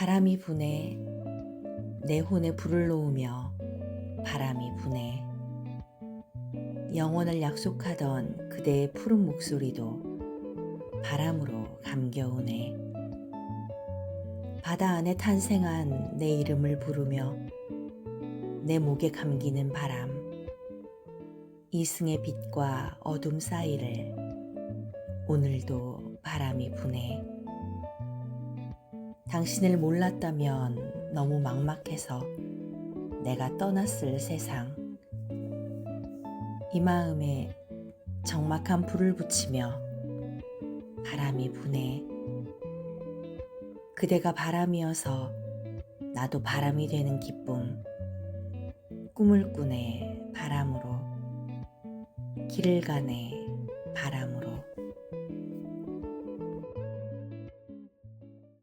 바람이 부네. 내 혼에 불을 놓으며 바람이 부네. 영원을 약속하던 그대의 푸른 목소리도 바람으로 감겨오네. 바다 안에 탄생한 내 이름을 부르며 내 목에 감기는 바람. 이승의 빛과 어둠 사이를 오늘도 바람이 부네 당신을 몰랐다면 너무 막막해서 내가 떠났을 세상. 이 마음에 적막한 불을 붙이며 바람이 부네. 그대가 바람이어서 나도 바람이 되는 기쁨. 꿈을 꾸네 바람으로. 길을 가네 바람으로.